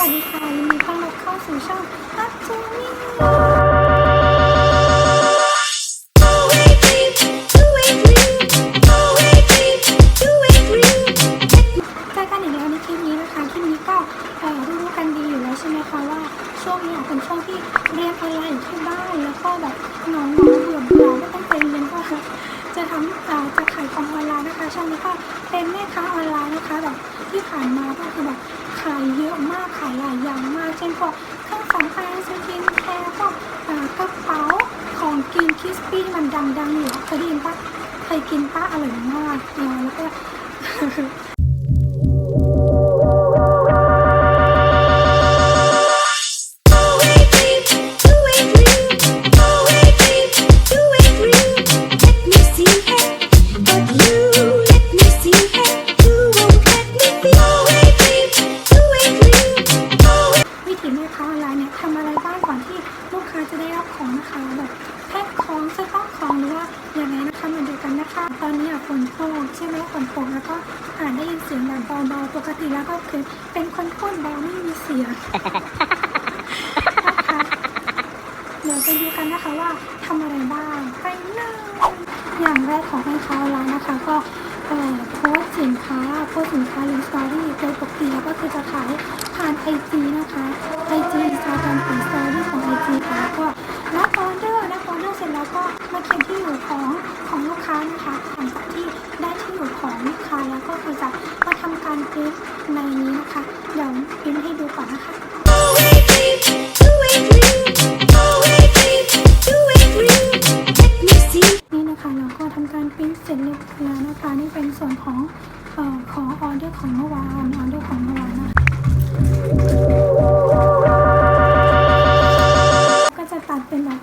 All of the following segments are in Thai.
วัสดีค่ะยินดีต้อนรับเข้าสู่ช่องฮักจูมี่เจอกันอีกแล้วในคลิปนี้นะคะคลิปนี้ก็เอ่อรู้กันดีอยู่แล้วใช่ไหมคะว่าช่วงนี้อะเป็นช่วงที่เรียนออนไลน์อยู่ที่บ้านแล้วก็แบบน้องๆเบื่อเบื่อไม่ต้องไปเรียนก็ จะทำอ่าจะขายของออนไลน์นะคะ ช่องนี้ก็เป็นแม่ค้าออนไลน์นะคะแบบที่ผ่านมาก็คือแบบขายเยอะมากขายหลายอย่างมากเช่นพวกเครื่องสำอางสกินแคร์พวกกระเป๋าของกินคิสปี้มันดังๆอยู่อเคยได้ยินปะเคยกินปะอร่อยมากแล้วก็ ได้รับของนะคะแบบแพ็คของสต็อกของหรือว่าอย่างไรนะคะมาดูกันนะคะ ตอนนี้ฝนตกใช่ไหมฝนตกแล้วก็อ่านได้ยินเสียงแบบเบาๆปกติแล้วก็คือเป็นคนพูดเบาไม่มีเสียงเดี๋ยวไปดูกันนะคะว่าทำอะไรบ้างไปเลยอย่างแรกของแม่ค้าออนไลน์นะคะ ก็โพสสินค้าโพสสินค้าลงสตอรี่โดยปกติแล้วก็คือจะขายผ่านไอจีนะคะไอจีอินสตาแกรมของสตอรี่ของไอจีค่ะ นะคะหลังจากที่ได้ที่อยู่ของลูกค้าแล้วก็คือจะมาทำการพรินท์ในนี้นะคะ เดี๋ยวพรินท์ให้ดูก่อนนะคะนี่นะคะเราก็ทำการปริ้นเสร็จเรียบร้อยแล้วนะคะนี่เป็นส่วนของออของออเดอร์ของเมื่อวานออเดอร์ของเมื่อวานนะคะก็จะตัดเป็นแบบ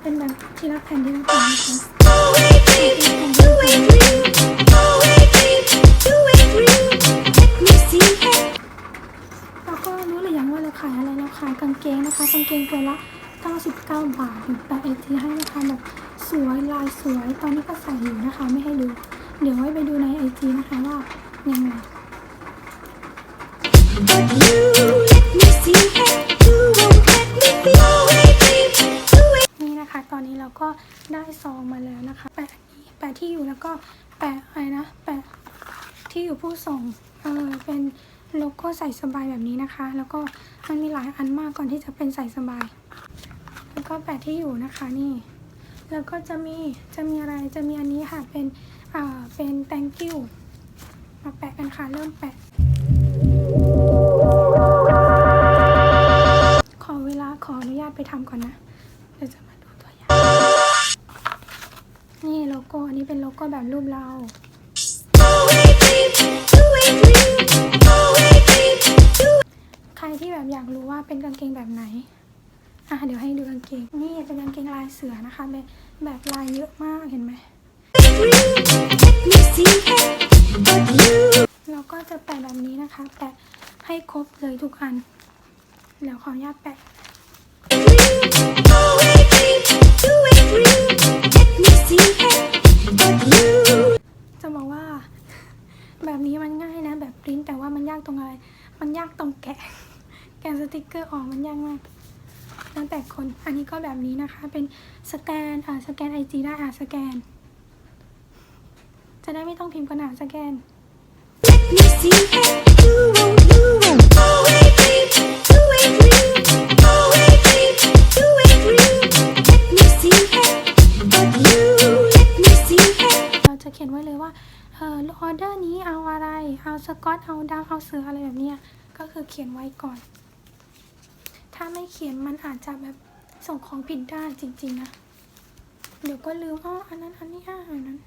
เป็นแบบทีละแผ่นทีละแผ่นนะคะ ขายอะไรเราขายกางเกงนะคะกางเกงตัวละ 99 บาทแปะไอทีให้นะคะแบบสวยลายสวย ตอนนี้ก็ใส่อยู่นะคะ ไม่ให้ดู เดี๋ยวไว้ไปดูในไอจีนะคะว่ายังไงนี่ นะคะ ตอนนี้เราก็ได้ซองมาแล้วนะคะ แปะนี้แปะที่อยู่แล้วก็แปะอะไรนะ แปะที่อยู่ผู้ส่ง เออเป็นโลโก้ใส่สบายแบบนี้นะคะ แล้วก็มันมีหลายอันมากก่อนที่จะเป็นใส่สบาย แล้วก็แปะที่อยู่นะคะนี่ แล้วก็จะมีจะมีอะไรจะมีอันนี้ค่ะเป็นอ่าเป็น thank you มาแปะกันค่ะเริ่มแปะ ขอเวลาขออนุญาตไปทำก่อนนะ เดี๋ยวจะมา ก้ อันนี้เป็นโลโก้แบบรูปเราใครที่แบบอยากรู้ว่าเป็นกางเกงแบบไหน อะเดี๋ยวให้ดูกางเกง นี่เป็นกางเกงลายเสือนะคะแบบแบบลายเยอะมากเห็นไหมเราก็จะแปะแบบนี้นะคะ แปะให้ครบเลยทุกอัน เดี๋ยวขออนุญาตแปะจะ ยากตรงอะไร มันยากตรงแกะ แกะสติกเกอร์ออกมันยากมากแล้วแต่คน อันนี้ก็แบบนี้นะคะ เป็นสแกน อ่า สแกนไอจีได้ อ่า สแกน จะได้ไม่ต้องพิมพ์กระดาษสแกน จะเขียนไว้เลยว่าเออออเดอร์นี้เอาอะไร เอาสกอต เอาดาวเอาเสืออะไรแบบเนี้ยก็คือเขียนไว้ก่อน ถ้าไม่เขียนมันอาจจะแบบส่งของผิดได้จริง ๆ นะ เดี๋ยวก็ลืมอ๋ออันนั้นอันนี้อะอันนั้น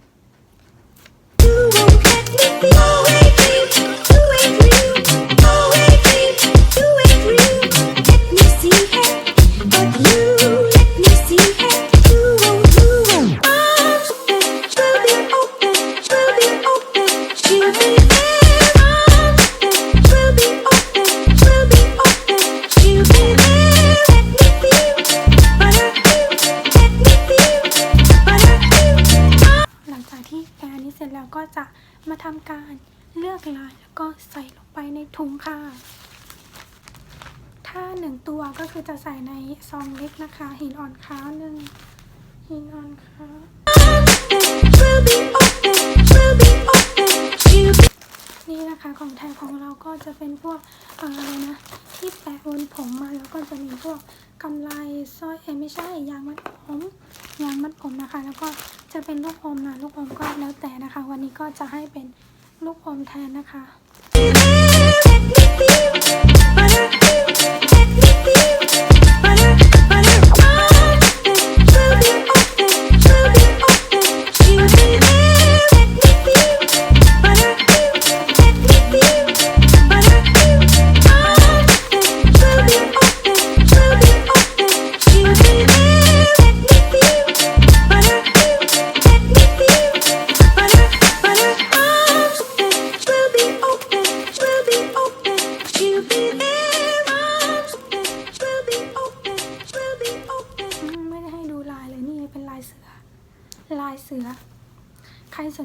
มาทำการเลือกลายแล้วก็ใส่ลงไปในถุงค่ะ ถ้าหนึ่งตัวก็คือจะใส่ในซองเล็กนะคะ หินอ่อนขาวหนึ่งหินอ่อนขาว ของไทยของเราก็จะเป็นพวกอะไรนะที่แปะบนผมมาแล้วก็จะมีพวกกำไลสร้อยเอไม่ใช่ยางมัดผมยางมัดผมนะคะ แล้วก็จะเป็นลูกอมนะลูกอมก็แล้วแต่นะคะ วันนี้ก็จะให้เป็นลูกอมแทนนะคะ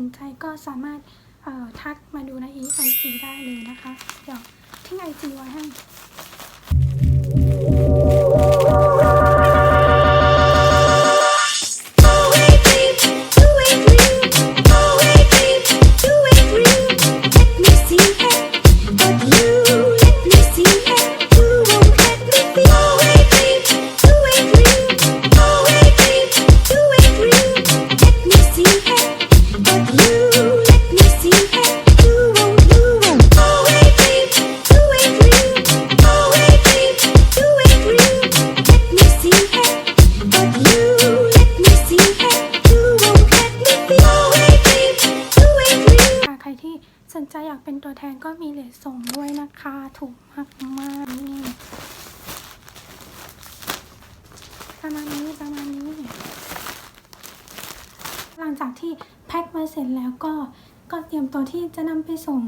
นใจก็สามารถทักมาดูในไอจีได้เลยนะคะ เดี๋ยวทิ้งไอจีไว้ให้ ส่งด้วยนะคะ ถูกมากมากนี่ประมาณนี้ประมาณนี้ หลังจากที่แพ็คมาเสร็จแล้วก็ก็เตรียมตัวที่จะนำไปส่ง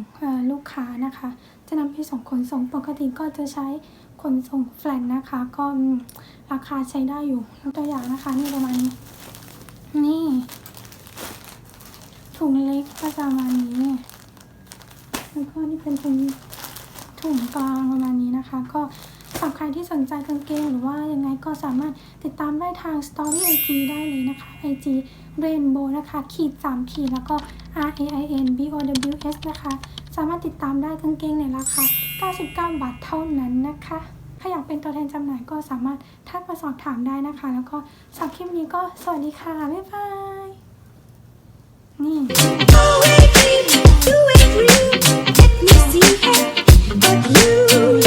ลูกค้านะคะ จะนำไปส่งขนส่งปกติก็จะใช้ขนส่งแฟลนนะคะ ก็ราคาใช้ได้อยู่ยตัวอย่างนะคะนี่ประมาณนี้ นี่ถุงเล็กก็ประมาณนี้ แล้วก็นี่เป็นถุงถุงกลางประมาณนี้นะคะ ก็สำหรับใครที่สนใจกางเกงหรือว่ายังไงก็สามารถติดตามได้ทาง Story IG ได้เลยนะคะ IG Rainbow นะคะ ขีด 3 ขีด แล้วก็ R A I N B O W S นะคะ สามารถติดตามได้กางเกงในราคา 99 บาทเท่านั้นนะคะถ้าอยากเป็นตัวแทนจำหน่ายก็สามารถทักมาสอบถามได้นะคะ แล้วก็สำหรับคลิปนี้ก็สวัสดีค่ะ บ๊ายบาย นี่ you